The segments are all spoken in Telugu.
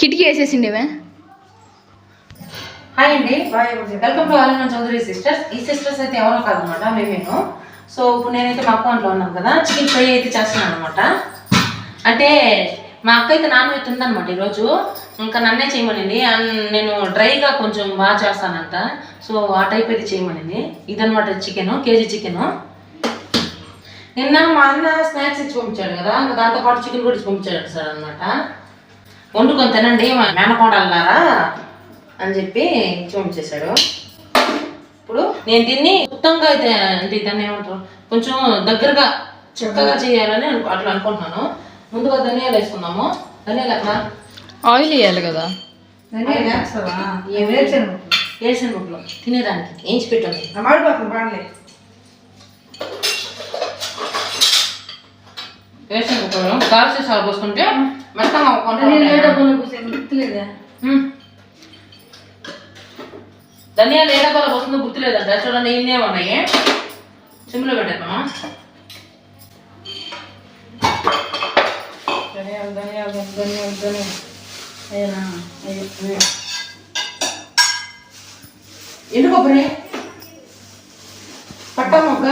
కిటికీ వేసేసిండేవే హాయ్ అండి. Welcome to Alina Chowdary sisters ఈ సిస్టర్స్ అయితే ఎవరో కాదనమాట మేమేను. సో ఇప్పుడు నేనైతే మా అక్క ఉన్నాను కదా చికెన్ ఫ్రై అయితే చేస్తున్నాను అనమాట అంటే మా అక్క అయితే నాన్ వెజ్ ఉందనమాట ఈరోజు. ఇంకా నన్నే చేయమనింది. అండ్ నేను డ్రైగా కొంచెం బాగా చేస్తానంట. సో ఆ టైప్ అయితే చేయమనింది. ఇదనమాట చికెను కేజీ చికెను. నిన్న మా అన్న స్నాక్స్ ఇచ్చి పంపించాడు కదా ఇంకా దాంతోపాటు చికెన్ కూడా ఇచ్చి పంపించాడు సార్ అనమాట వండుకొని తినండి మా మేనకోడల్లారా అని చెప్పి ఇచ్చి పంపించేశాడు ఇప్పుడు నేను దీన్ని మొత్తంగా అయితే అంటే దాన్ని ఏమంటారు? కొంచెం దగ్గరగా చక్కగా చేయాలని అట్లా అనుకుంటున్నాను. ముందుగా ధనియాలు వేసుకుందాము. ధనియాలు ఆయిల్ వేయాలి కదా. వేసిన ముక్కలు. తినేదానికి. ఏంచి పెట్టండి వేసిన ముక్కలు కాల్చి సాగు పోసుకుంటే మెత్తగా. ధనియాలు ఏ డబ్బాలో పోస్తుందో గుర్తులేదంట. చూడండి ఇన్నే ఉన్నాయి. సిమ్లో పెట్టేద్దామా? ధనియాలు ధనియాలు ధనియాలు ధనియాలు. అయ్యనా అయ్యో ఎండు కొబ్బరి పట్టా మొక్క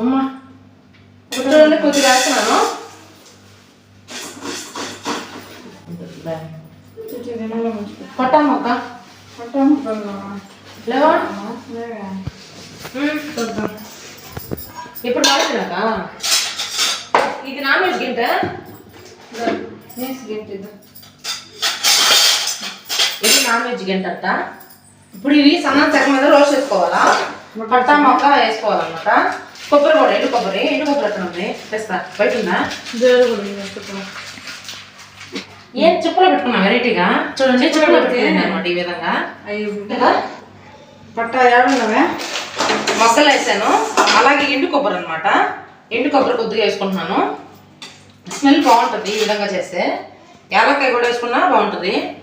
అమ్మా. చూడండి కొద్దిగా వేస్తున్నాను పట్టా మొక్క లేవా ఇప్పుడు వాడుతున్నాక ఇది నాన్ వెజ్ గింట? ఇది. నాన్ వెజ్ గింట ఇప్పుడు ఇవి సన్నం చెక్క మీద రోస్ట్ చేసుకోవాలా? పట్టా మొక్క వేసుకోవాలన్నమాట. కొబ్బరి కూడా ఎండు కొబ్బరి ఎండు కొబ్బరి ఎక్కడ ఉంది. తెస్తా. బయట ఉందా ఏం చెప్పులు పెట్టుకున్నా వెరైటీగా? చూడండి చెప్పులు పెట్టుకుంది అనమాట ఈ విధంగా. పట్టా ఏడున్నవే మొక్కలు వేసాను. అలాగే ఎండు కొబ్బరి అనమాట ఎండు కొబ్బరి కొద్దిగా వేసుకుంటున్నాను. స్మెల్ బాగుంటుంది ఈ విధంగా చేస్తే. యాలక్కాయ కూడా వేసుకున్నా బాగుంటుంది.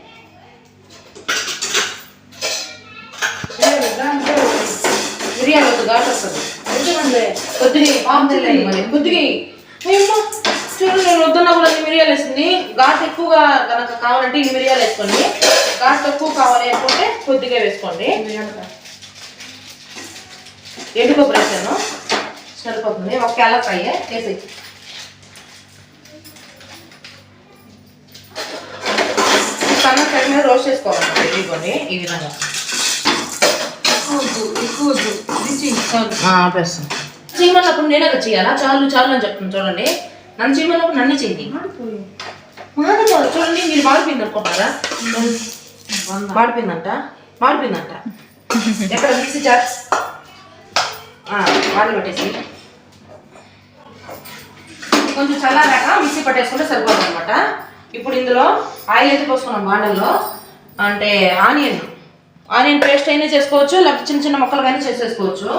మిరియాలు వద్దు ఘాటు వస్తుంది. ఏమో చూడు నేను వద్దన్నా కూడా మిరియాలు వేసింది. ఘాటు ఎక్కువగా కనుక కావాలంటే ఈ మిరియాలు వేసుకోండి. ఘాటు తక్కువ కావాలి అనుకుంటే కొద్దిగా వేసుకోండి. ఎండు కొబ్బరి వేసాను సరిపోతుంది ఒక యాలక్కాయ వేసి సన్న సైడ్ మీద రోస్ట్ ఇదిగోండి ఈ విధంగా. ఆపేస్తాను చీమన్నప్పుడు నేనే చేయాలా? చాలు చాలు అని చెప్తాను చూడండి. నన్ను చీమన్నప్పుడు నన్ను చేయండి. మాడిపోదు చూడండి మీరు మాడిపోయింది అనుకుంటారా? మాడిపోయిందంట. మాడిపోయిందంట. ఎక్కడ మిక్సీ జార్ వాటర్ పెట్టేసి కొంచెం చల్లారాక మిక్సీ పట్టేసుకుంటే సరిపోతుంది అనమాట ఇప్పుడు ఇందులో ఆయిల్ అయితే పోసుకున్నాం బాండల్లో. అంటే ఆనియన్. ఆనియన్ పేస్ట్ అయినా చేసుకోవచ్చు లేకపోతే చిన్న చిన్న ముక్కలు కానీ చేసేసుకోవచ్చు.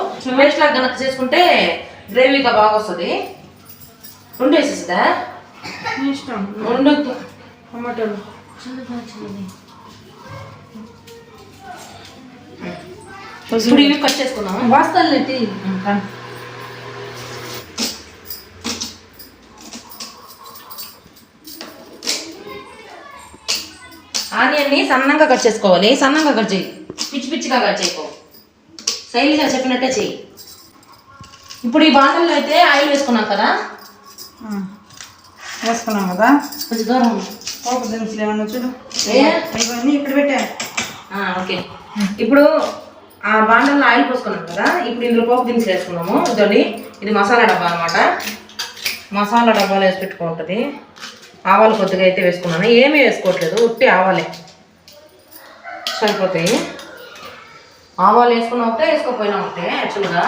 పేస్ట్ లాగా కనుక చేసుకుంటే గ్రేవీగా బాగా వస్తుంది. రెండు వేసేసిదా ఇష్టం. రెండు టమాటాలు. ఇప్పుడు ఇవి కట్ చేసుకుందాం వాస్తాలు నెట్టి ఆనియన్ని సన్నంగా కట్ చేసుకోవాలి. సన్నంగా కట్ చేయి పిచ్చి పిచ్చిగా కట్ చేయకో శైలిగా చెప్పినట్టే చెయ్యి ఇప్పుడు ఈ బాండల్లో అయితే ఆయిల్ వేసుకున్నాం కదా? వేసుకున్నాం కదా? కొంచెం దూరం. పోపు దినుసులు ఏమన్నా చూడు? ఇవన్నీ ఇక్కడ పెట్టా. ఓకే. ఇప్పుడు ఆ బాండల్లో ఆయిల్ పోసుకున్నాం కదా? ఇప్పుడు ఇందులో పోపు దినుసులు వేసుకున్నాము. ఇదండి ఇది మసాలా డబ్బా అనమాట మసాలా డబ్బాలో వేసి పెట్టుకుంటుంది ఆవాలు కొద్దిగా అయితే వేసుకున్నాను. ఏమీ వేసుకోవట్లేదు. ఉట్టి ఆవాలే. సరిపోతాయి. ఆవాలు వేసుకున్న ఒకటే వేసుకోకపోయినా ఒకటే యాక్చువల్గా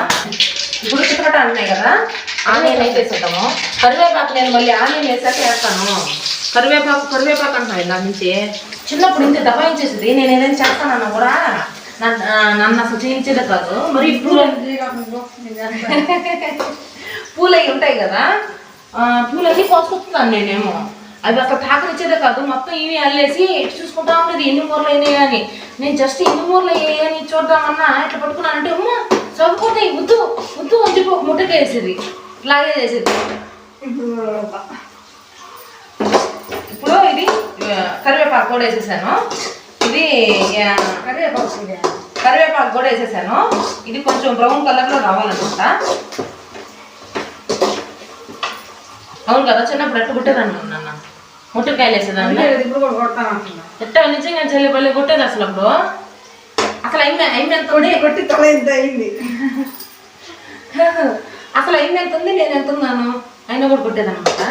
ఇప్పుడు చిక్కట అంటున్నాయి కదా ఆనియన్ అయితే వేసేద్దాము. కరివేపాకు నేను మళ్ళీ ఆనియన్ వేసాక వేస్తాను. కరివేపాకు కరివేపాకు అంటున్నాయి దాని నుంచి. చిన్నప్పుడు ఇంత దబాయించేసింది నేను ఏదైనా చేస్తానన్నా కూడా నన్ను అసలు చేయించేదే కాదు. మరి ఇప్పుడు పూలు అవి ఉంటాయి కదా ఆ, పూలన్నీ కోసుకొస్తున్నాను నేనేమో. అవి అక్కడ తాకనిచ్చేదే కాదు మొత్తం ఇవి అల్లేసి చూసుకుంటా ఉండేది ఎన్ని మూరలు అయినాయి అని. నేను జస్ట్ ఎన్ని మూరలు అయ్యాయని చూద్దామన్నా ఇట్లా పట్టుకున్నానంటే అమ్మ చదువుకుంటాయి వద్దు వద్దు అని చెప్పి ఒక ముట్టకి వేసేది. ఇలాగే చేసేది. ఇప్పుడు ఇది కూడా వేసేసాను. ఇది కరివేపాకు. కరివేపాకు కూడా వేసేసాను. ఇది కొంచెం బ్రౌన్ కలర్లో రావాలన్నమాట అవును కదా చిన్నప్పుడు ఎట్టు కొట్టేదాన్ని నాన్న. ముట్టకాయలు వేసేదాన్ని. ఎట్ట నిజంగా చెల్లి పల్లి కొట్టేది అసలు అప్పుడు అసలు అయిన అయిన ఎంత ఉంది? కొట్టి తల ఇంత అయింది? అసలు అయిన ఎంత ఉంది? నేను ఎంత ఉన్నాను? అయినా కూడా కొట్టేదన్నమాట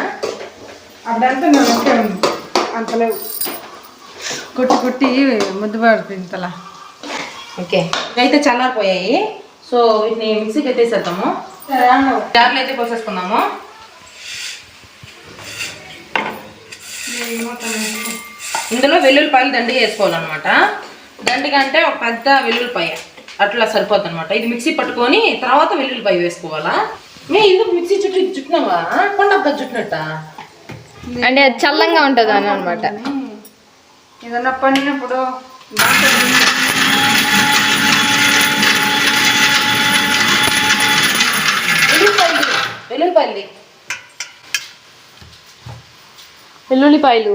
అప్పుడంతా నేను ఒకే ఉంది అంత లేవు. కొట్టి కొట్టి ముద్దు పడుతుంది ఇంతలా. ఓకే. ఇవైతే చల్లారిపోయాయి. సో వీటిని మిక్సీకి ఎత్తేసేద్దాము. జార్లు అయితే పోసేసుకుందాము. ఇందులో వెల్లుల్లిపాయలు దండి వేసుకోవాలన్నమాట. దండిగా అంటే ఒక పెద్ద వెల్లుల్లిపాయ అట్లా సరిపోద్ది అనమాట ఇది మిక్సీ పట్టుకొని తర్వాత వెల్లుల్లిపాయ వేసుకోవాలా? మే ఎందుకు మిక్సీ చుట్టూ చుట్టినావా? కొండక్క చుట్టినట్ట? అంటే అది చల్లంగా ఉంటుంది అని అనమాట ఏదన్నా పండినప్పుడు వెల్లుల్లిపాయలు. వెల్లుల్లిపాయలు.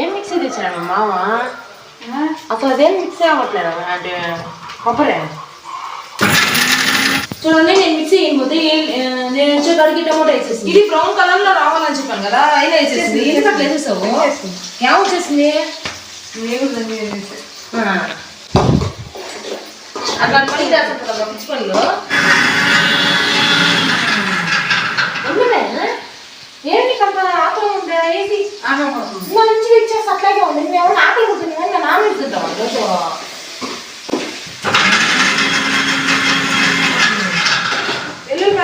ఏం మిక్సీ తెచ్చాడు మామ అసలు అదేం మిక్సీ అవ్వట్లేదు? అంటే కొబ్బరి? చూడండి నేను మిక్సీ అయిపోతే నేను వచ్చే కాడికి టమాటో వేసేసి ఇది బ్రౌన్ కలర్లో రావాలని చెప్పాను కదా అయినా వేసేసింది. ఎందుకు అట్లా వేసేసావు ఏం వచ్చేసింది. అట్లా పని చేస్తాను కదా పిచ్చి పనులు. ఏంటి కంత ఆకలి ఉందా? ఏంటి? ఆమె పడుతుంది. మంచి ఇచ్చేసి అట్లాగే ఉంది. మేము ఎవరు ఆకలి ఉంటుంది కానీ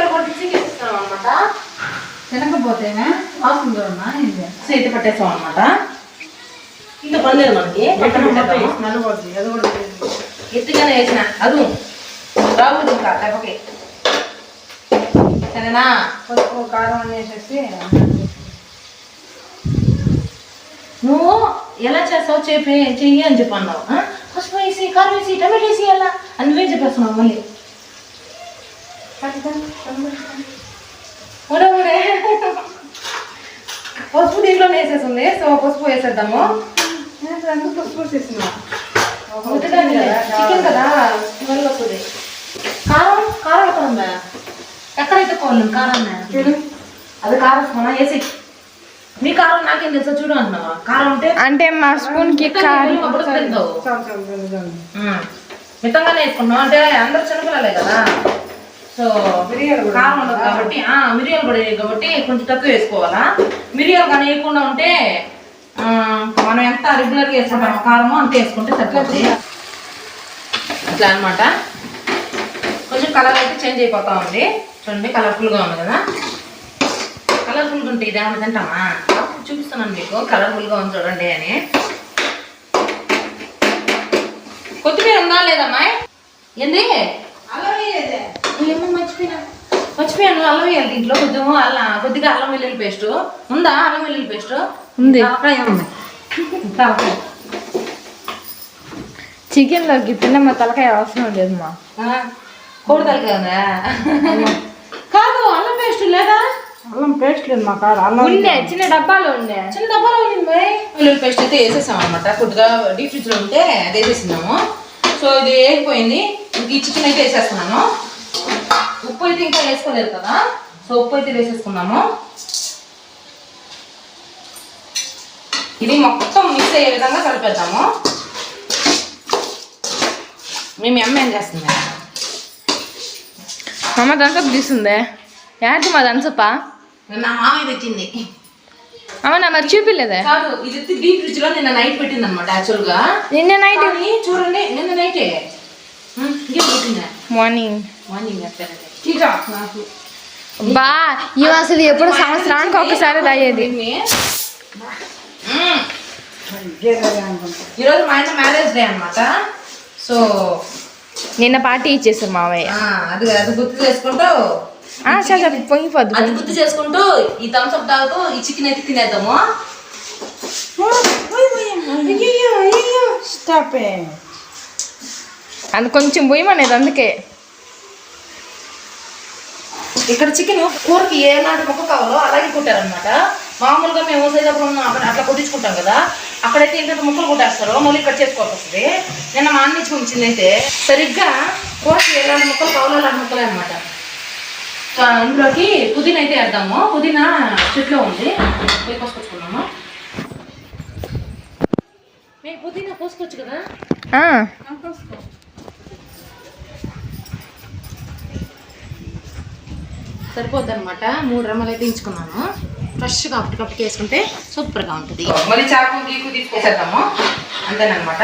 కూడా మిక్సీకి వేస్తున్నాం అనమాట తినకపోతేనే వాసన ఇది చేతి పట్టేస్తాం అనమాట ఇంత పనిలేదు మనకి. ఎత్తుగానే వేసిన. అదు రాబోదు ఇంకా దెబ్బకి సరేనా? పసుపు కారం వేసేసి నువ్వు ఎలా చేస్తావు చెప్పి చెయ్యి అని చెప్పి అన్నావు? పసుపు వేసి కారం వేసి టమాటో వేసి ఎలా? అని నువ్వే చెప్పేస్తున్నావు మళ్ళీ? ఊరే పసుపు దీంట్లోనే వేసేసింది సో పసుపు వేసేద్దాము. పసుపు వేసేసినా. చికెన్ కదా? స్మెల్ వస్తుంది కారం కారం ఎక్కడ ఉందా? ఎక్కడైతే కోళ్ళు కారం అది కారం స్మరణ వేసి మీ కారం నాకేం తెలుసా? చూడు అంటున్నావా? కారం ఉంటే అంటే మా స్పూన్కి కారం. మితంగానే వేసుకున్నాం అంటే అందరూ చిన్నపిల్లలే కదా. సో మిరియాలు కారం ఉండదు కాబట్టి ఆ, మిరియాలు కూడా వేయదు కాబట్టి కొంచెం తక్కువ వేసుకోవాలా? మిరియాలు కానీ వేయకుండా ఉంటే ఆ, మనం ఎంత రెగ్యులర్గా వేసుకుంటాం కారము అంత వేసుకుంటే సరిపోతుంది అట్లా అన్నమాట. కొంచెం కలర్ అయితే చేంజ్ అయిపోతా ఉంది. చూడండి కలర్ఫుల్గా ఉంది కదా. కలర్ఫుల్గా ఉంటే ఇది ఏమైనా తింటామా? చూపిస్తున్నాను మీకు కలర్ఫుల్గా ఉంది చూడండి అని. కొత్తిమీర ఉందా లేదమ్మా ఏంది. ఏమో మర్చిపోయినా. మర్చిపోయాను అల్లం వేయాలి దీంట్లో కొద్దిగా అల్లం కొద్దిగా అల్లం వెల్లుల్లి పేస్ట్. ఉందా అల్లం వెల్లుల్లి పేస్ట్? ఉంది. తలకాయ ఉంది. తలకాయ. చికెన్లోకి తిన్న మా తలకాయ అవసరం లేదు మా. ఆ, కోడి తలకాయ ఉందా కాదు అల్లం పేస్ట్ లేదా? అల్లం పేస్ట్ లేదు మా కాడ అల్లం ఉండే చిన్న డబ్బాలో ఉండే. చిన్న డబ్బాలో ఉంది మరి వెల్లుల్లి పేస్ట్ అయితే వేసేసాం అనమాట కొద్దిగా డీప్ ఫ్రిడ్జ్లో ఉంటే అది వేసేసినాము. సో ఇది వేగిపోయింది. ఇంక ఈ చికెన్ అయితే వేసేస్తున్నాను. ఉప్పు అయితే ఇంకా వేసుకోలేదు కదా. సో ఉప్పు అయితే వేసేసుకున్నాము. ఇది మొత్తం మిక్స్ అయ్యే విధంగా కలిపేద్దాము. మేము అమ్మ ఏం చేస్తుంది? అమ్మ దంసప్ తీసుందే ఏంటి మా దంసప్పా నా మామయ్య తెచ్చింది అవునా మరి చూపిలేదే? కాదు ఇది ఫ్రిడ్జ్లో నిన్న నైట్ పెట్టింది అనమాట యాక్చువల్గా. నిన్న నైట్ చూడండి నిన్న నైటే మార్నింగ్ బా ఇవి అసలు ఎప్పుడు సంవత్సరానికి ఒకసారి అనుకుంటా. ఈరోజు మా ఆయన మ్యారేజ్ డే అనమాట సో నిన్న పార్టీ ఇచ్చేసారు మావయ్య. అది అది గుర్తు చేసుకుంటూ ఆ, చాలా చాలా పొంగిపోద్దు అది గుర్తు చేసుకుంటూ ఈ థమ్స్ అప్ తాగుతూ ఈ చికెన్ అయితే తినేద్దాము. స్టాప్ అది కొంచెం పోయమనేది అందుకే. ఇక్కడ చికెన్ కూరకి ఏ నాటి మొక్క కావాలో అలాగే కుట్టారనమాట మామూలుగా మేము అక్కడ అట్లా కొట్టించుకుంటాం కదా. అక్కడైతే ఇంత ముక్కలు కొట్టేస్తారు మళ్ళీ కట్ చేసుకోవాల్సి వస్తుంది. నిన్న మా అన్ని ఉంచింది అయితే సరిగ్గా కోసి ఎలాంటి ముక్కలు కావాలో అలాంటి ముక్కలే అనమాట ఇందులోకి పుదీనా అయితే వేద్దాము. పుదీనా చెట్లో ఉంది. పోయి కోసుకొచ్చుకున్నాము మేము పుదీనా కోసుకోవచ్చు కదా? సరిపోద్ది అనమాట మూడు రమ్మలు అయితే ఇంచుకున్నాను ఫ్రెష్గా అప్పటికప్పటికి వేసుకుంటే సూపర్గా ఉంటుంది. మళ్ళీ చాకు గీకు తీసుకొచ్చేద్దాము. అంతేనమాట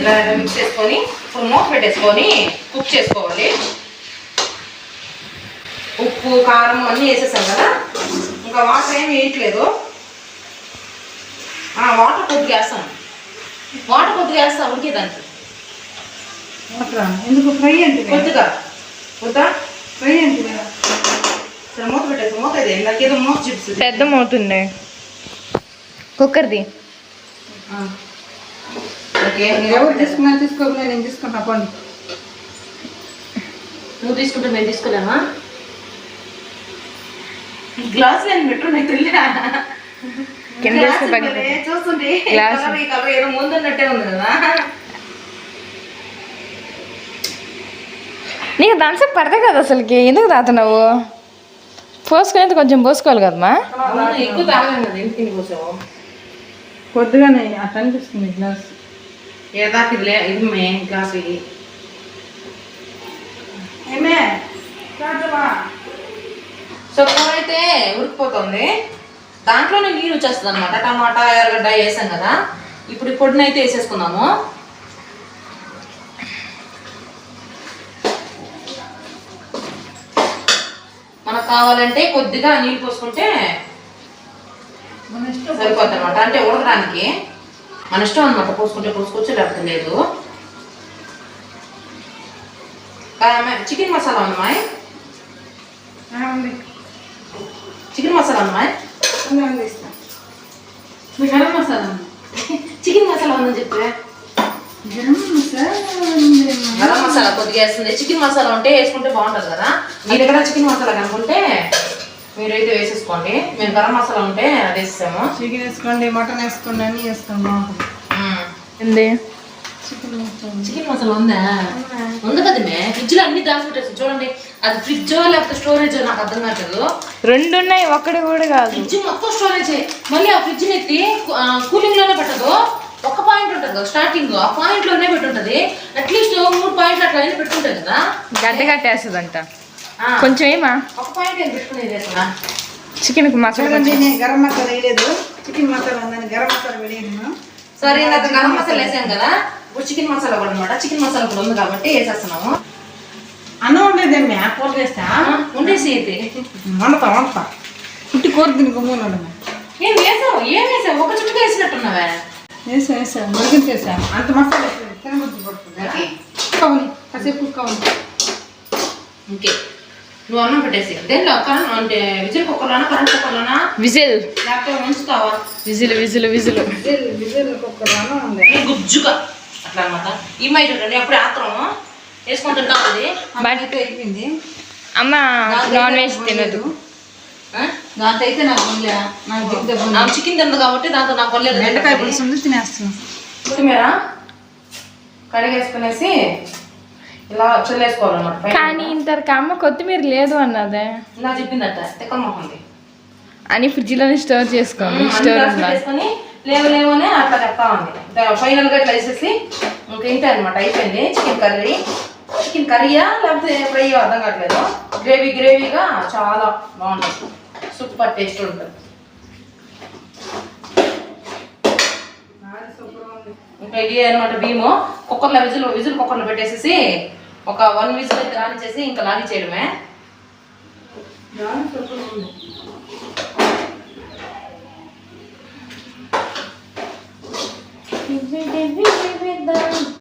ఇలా మిక్స్ చేసుకొని ఇప్పుడు మూత పెట్టేసుకొని కుక్ చేసుకోవాలి. ఉప్పు కారం అన్నీ వేసేసాం కదా. ఇంకా వాటర్ ఏమి వేయట్లేదు. ఆ, వాటర్ కొద్దిగా వేస్తాం వాటర్ కొద్దిగా వేస్తాం ఉడికేదానికి అట్లా ఎందుకు? ఫ్రై అంటే కొద్దిగా. వద్దా? ఫ్రై అంటే సరే మూత పెద్ద మోతుంది కుక్కర్ది. నువ్వు తీసుకుంటే మేము గ్లాస్ నేను తెలియదా కింద. చూస్తుంటే. కలర్ ఏదో ముందున్నట్టే ఉంది కదా. నీకు దానిసేపు పడతాయి కదా అసలుకి? ఎందుకు తాతున్నావు? పోసుకునేది కొంచెం పోసుకోవాలి కదమ్మా? కొద్దిగానే అట్లా అనిపిస్తుంది గ్లాస్. ఏదా ఇదిలే ఇది మే గ్లాస్ ఇది. ఏమే సో కూర అయితే ఉడికిపోతుంది. దాంట్లోనే నీరు వచ్చేస్తుంది అనమాట టమాటా ఎర్రగడ్డ వేసాం కదా. ఇప్పుడు ఈ పొడిని అయితే వేసేసుకుందాము. కావాలంటే కొద్దిగా నీళ్ళు పోసుకుంటే సరిపోద్ది అనమాట అంటే ఉడకడానికి మన ఇష్టం అనమాట పోసుకుంటే పోసుకోవచ్చు లేకపోతే లేదు. చికెన్ మసాలా అమ్మాయి? ఉంది. చికెన్ మసాలా అమ్మాయి? ఉంది, ఉంది, ఇస్తా. మీ గరం మసాలా చికెన్ మసాలా ఉందని చెప్పే. గరం మసాలా ఉంది. గరం మసాలా కొద్దిగా వేస్తుంది. చికెన్ మసాలా ఉంటే వేసుకుంటే బాగుంటుంది కదా? మీ దగ్గర చికెన్ మసాలా కనుకుంటే మీరైతే వేసేసుకోండి. మేము గరం మసాలా ఉంటే అది వేసేసాము చికెన్ వేసుకోండి మటన్ వేసుకోండి అన్నీ మ్మ్. ఏంది? చికెన్ మసాలా. ఉందా ఉంది? కదా మే ఫ్రిడ్జ్లో అన్ని దాచిపెట్టేసి చూడండి. అది ఫ్రిడ్జ్ లేకపోతే స్టోరేజ్ నాకు అర్థం కావట్లేదు. రెండు ఉన్నాయి ఒక్కటి కూడా కాదు. ఫ్రిడ్జ్ మొత్తం స్టోరేజ్ మళ్ళీ ఆ ఫ్రిడ్జ్ ఎత్తి కూలింగ్లోనే పెట్టదు. పాయింట్ ఉంటుంది. స్టార్టింగ్ ఆ పాయింట్లోనే పెట్టుంటది. అట్లీస్ట్ మూడు పాయింట్లు అట్లా అయినా పెట్టుంటది కదా. గడ్డ కట్టేస్తుందంట. ఆ, కొంచెం ఏమా? ఒక పాయింట్ ఏం పెట్టుకునేది చికెన్కి మసాలా గరం మసాలా వేయలేదు. చికెన్ మసాలా ఉందని గరం మసాలా వేయలేదు సరే ఇందాక గరం మసాలా వేసాం కదా. ఇప్పుడు చికెన్ మసాలా కూడా అనమాట చికెన్ మసాలా కూడా ఉంది కాబట్టి వేసేస్తున్నాము. అన్నం ఉండేదేమి ఆ కూర చేస్తా? ఉండేసి అయితే. వండుతా వండుతా. పుట్టి కూర తిని గుమ్మున్నాడు ఏం వేసావు ఏం వేసావు ఒక చుట్టుగా వేసినట్టున్నావే. వేసా వేసా మరిగించేసా అంత మసాలా వేస్తే తినబుద్ధి పడుతుంది కావాలి కాసేపు కావాలి ఓకే నువ్వు అన్నం పెట్టేసి దేంట్లో కరెంట్ అంటే విజిల్ కుక్కర్లోనా కరెంట్ కుక్కర్లోనా విజిల్ లేకపోతే ఉంచుతావా whistle whistle whistle whistle whistle cooker అన్నం ఉంది గుజ్జుగా అట్లా అనమాట ఈ మై చూడండి అప్పుడే ఆత్రం వేసుకుంటుంటా ఉంది బట్ అయిపోయింది అమ్మ నాన్ వెజ్ తినదు? దాంతో అయితే నాకు చికెన్ తింది కాబట్టి దాంతో నాకు కొనలేదు బెండకాయ పులుసు ఉంది తినేస్తాను కొత్తిమీర కడిగేసుకునేసి ఇలా చల్లేసుకోవాలన్నమాట. కానీ ఇంతవరకు అమ్మ కొత్తిమీర లేదు అన్నదే. ఇలా చెప్పిందట తిక్కల మొహంది అని ఫ్రిడ్జ్లోనే స్టోర్ చేసుకోండి స్టోర్ పెట్టేసుకొని లేవు లేవనే అట్లా చెప్తా ఉంది. ఫైనల్గా ఇట్లా వేసేసి ఇంకా ఇంతే అనమాట అయిపోయింది. Chicken curry. చికెన్ కర్రీయా? లేకపోతే ఫ్రై అర్థం కావట్లేదు. గ్రేవీ గ్రేవీగా చాలా బాగుంటుంది సూపర్ టేస్ట్ ఉంటుంది. ఇంకా ఇది అనమాట బియ్యము కుక్కర్లో విజిల్ విజిల్ కుక్కర్లో పెట్టేసేసి ఒక వన్ విజిల్ అయితే రానిచ్చేసి ఇంకా లాగి చేయడమే.